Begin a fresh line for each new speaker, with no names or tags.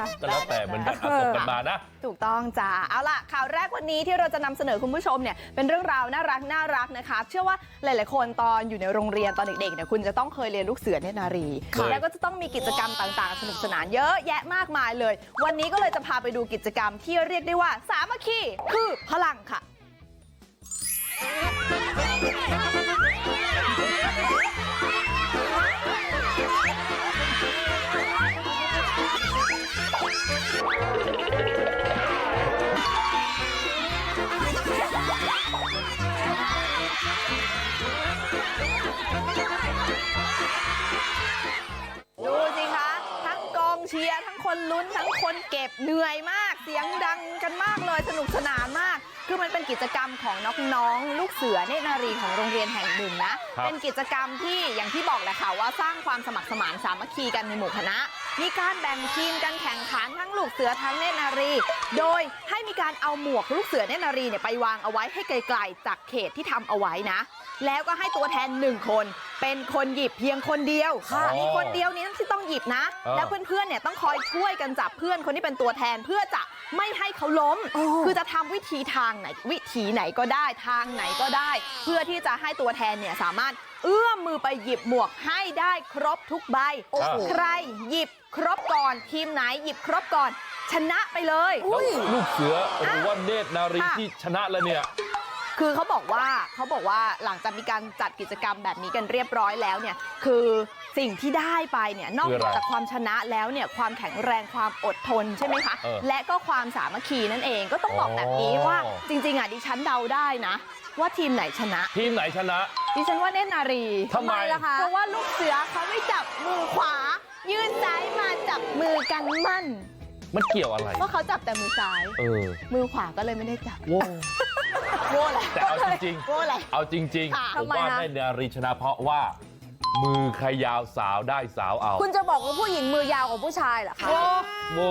ค่ะ
ก็แล้วแต่เหมือนกันเอาส่งกันมานะ
ถูกต้องจ้าเอาล่ะข่าวแรกวันนี้ที่เราจะนำเสนอคุณผู้ชมเนี่ยเป็นเรื่องราวน่ารักน่ารักนะคะ เชื่อว่าหลาย ๆ คนตอนอยู่ในโรงเรียนตอนเด็ก ๆ เนี่ยคุณจะต้องเคยเรียนลูกเสือเนตรนารี
ค่ะ
แล้วก็จะต้องมีกิจกรรมต่าง ๆ สนุกสนานเยอะแยะมากมายเลย วันนี้ก็เลยจะพาไปดูกิจกรรมที่เรียกได้ว่าสามัคคีคือพลังค่ะ ดูสิคะ ทั้งกองเชียร์ทั้งคนลุ้นทั้งคนเก็บเหนื่อยมาก เสียงดังกันมากเลยสนุกสนานมาก คือมันเป็นกิจกรรมของน้องๆลูกเสือเนตรนารีของโรงเรียนแห่งหนึ่งนะ
ครับ
เป็นกิจกรรมที่อย่างที่บอกแหละค่ะว่าสร้างความสมัครสมานสามัคคีกันในหมู่คณะ มีการแบ่งทีมกันแข่งขันทั้ง ลูกเสือทั้งเนนารี โดยให้มีการเอาหมวกลูกเสือเนนารีเนี่ยไปวางเอาไว้ให้ไกลๆจากเขตที่ทำเอาไว้นะแล้วก็ให้ตัวแทนหนึ่งคน เป็นคนหยิบเพียงคนเดียว
ค่ะ
มีคนเดียวนี้ที่ต้องหยิบนะ
เออ
แล้วเพื่อนๆเนี่ยต้องคอยช่วยกันจับเพื่อนคนที่เป็นตัวแทนเพื่อจะไม่ให้เขาล้ม
โอ้
คือจะทำวิธีทางไหนวิธีไหนก็ได้ทางไหนก็ได้ เพื่อที่จะให้ตัวแทนเนี่ยสามารถเอื้อมมือไปหยิบหมวกให้ได้ครบทุกใบ
โอ้โห
ใครหยิบครบก่อนทีมไหนหยิบครบก่อน ชนะไปเลย
แล้วลูกเสือหรือว่าเนตรนารี
ค่ะ
ที่ชนะแล้วเนี่ย
คือเขาบอกว่าเขาบอกว่าหลังจากมีการจัดกิจกรรมแบบนี้กันเรียบร้อยแล้วเนี่ยคือสิ่งที่ได้ไปเนี่ยนอก
คืออะไร
จากความชนะแล้วเนี่ยความแข็งแรงความอดทนใช่ไหมคะ
เออ
และก็ความสามัคคีนั่นเองก็ต้องบอกแบบนี้ว่า
อ๋อ
จริง ๆอะดิฉันเดาได้นะว่าทีมไหนชนะ
ทีมไหนชนะ
ดิฉันว่าเนตรนารี
ทำไม
ล่ะคะ
เพราะว่าลูกเสือเขาไม่จับมือขวา ยื่นซ้ายมาจับมือกันมั่น
มันเกี่ยวอะไร
เพราะเขาจับแต่มือซ้าย
เออ
มือขวาก็เลยไม่ได้จับ
โว้
โว้ แหละ
แต่เอาจริง
โว้แหละ
ๆเอาจริง
ค่ะ
ๆผม
ทำไม
ว่า
นะ
เนตรนารีชนะเพราะว่ามือใครยาวสาวได้สาวเอา
คุณจะบอกว่าผู้หญิงมือยาวกว่าผู้ชายเหรอคะ
โว้